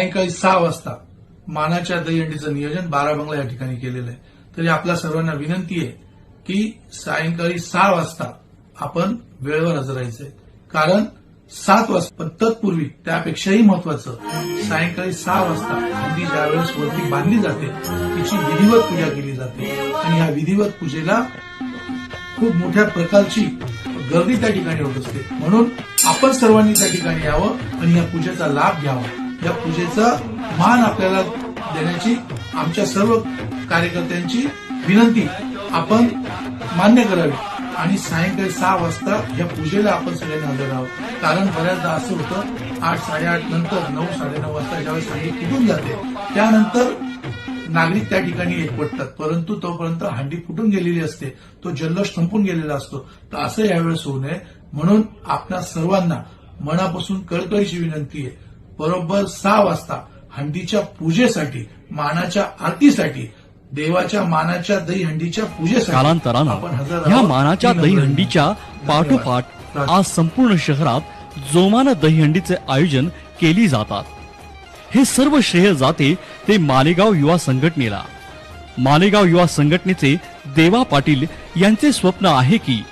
सायंकाळी सहा वाजता मानाच्या दहीहंडीचं नियोजन बारा बंगला या ठिकाणी केलेलं आहे. तरी आपल्या सर्वांना विनंती आहे की सायंकाळी सहा वाजता आपण वेळेवर हजर राहायचंय कारण सात वाजता पण तत्पूर्वी त्यापेक्षाही महत्वाचं सायंकाळी सहा वाजता हंडी ज्यावेळेस वरती बांधली जाते तिची विधिवत पूजा केली जाते. आणि या विधिवत पूजेला खूप मोठ्या प्रकारची गर्दी त्या ठिकाणी होत असते. म्हणून आपण सर्वांनी त्या ठिकाणी यावं आणि या पूजेचा लाभ घ्यावा. या पूजेचा मान आपल्याला देण्याची आमच्या सर्व कार्यकर्त्यांची विनंती आपण मान्य करावी. आणि सायंकाळी सहा वाजता या पूजेला आपण सगळ्यांनी हजर आहोत. कारण बऱ्याचदा असं होतं आठ साडेआठ नंतर नऊ साडेनऊ वाजता ज्यावेळेस हंडी फुटून जाते त्यानंतर नागरिक त्या ठिकाणी एकवटतात परंतु तोपर्यंत हंडी फुटून गेलेली असते तो जल्लोष संपून गेलेला असतो. तर असं यावेळेस होऊ नये. म्हणून आपल्या सर्वांना मनापासून कळकळीची विनंती आहे. बरोबर सहा वाजता हंडीच्या पूजेसाठी मानाच्या आरतीसाठी देवाच्या मानाच्या दहीहंडीच्या पूजेसाठी कालांतरानं राहावं. मानाच्या दहीहंडीच्या. पाठोपाठ. आज संपूर्ण शहरात जोमानं दहीहंडीचे आयोजन केली जातात हे सर्व श्रेय जाते ते मालेगाव युवा संघटनेला मालेगाव युवा संघटनेचे देवा पाटील यांचे स्वप्न आहे की